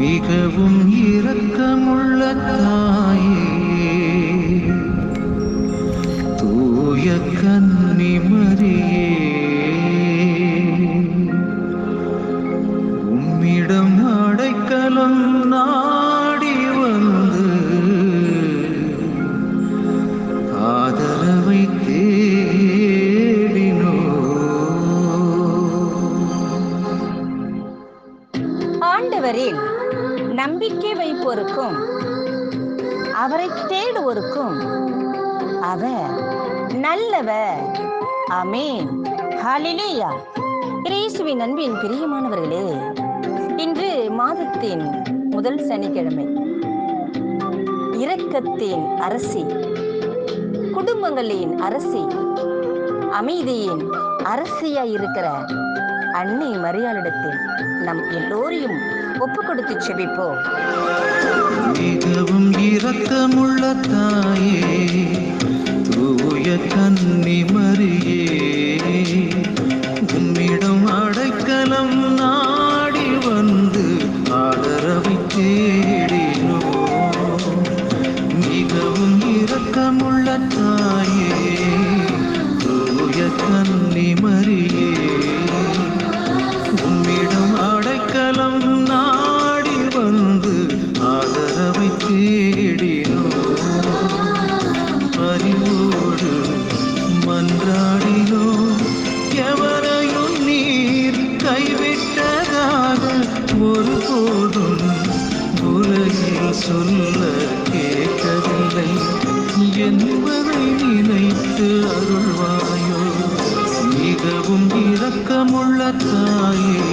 மிகவும் இரக்கமுள்ள தாயே. தூய கன்னி மரியே உம்மிடம் அடைக்கலம் நாடி வந்து ஆதரவை தேடினோ. ஆண்டவரில் நம்பிக்கை வைப்போருக்கும் அவரை தேடுவோருக்கும் அவர் நல்லவர். ஆமென். ஹalleluya. கிறிஸ்துவின் அன்பின் பிரியமானவர்களே இன்று மாதத்தின் முதல் சனிக்கிழமை. இரக்கத்தின் அரசி குடும்பங்களின் அரசி அமைதியின் அரசியாய் இருக்கிற அன்னை மரியாளிடத்தில் நம் எல்லோரையும் ஒப்பு கொடுத்து செபிப்போம். மிகவும் இரக்கமுள்ள தாயே தூய கன்னி மரியே உம்மிடம் அடைக்கலம் நாடி வந்து ஆதரவை தேடினோ. மிகவும் இரக்கமுள்ள தாயே தூய கன்னி விட்டதாக கைவிட்டதாக ஒருபோதும் உலகில் சொல்ல கேட்கவில்லை. என்பதை நினைத்து அருள்வாயோ மிகவும் இரக்கமுள்ள தாயே.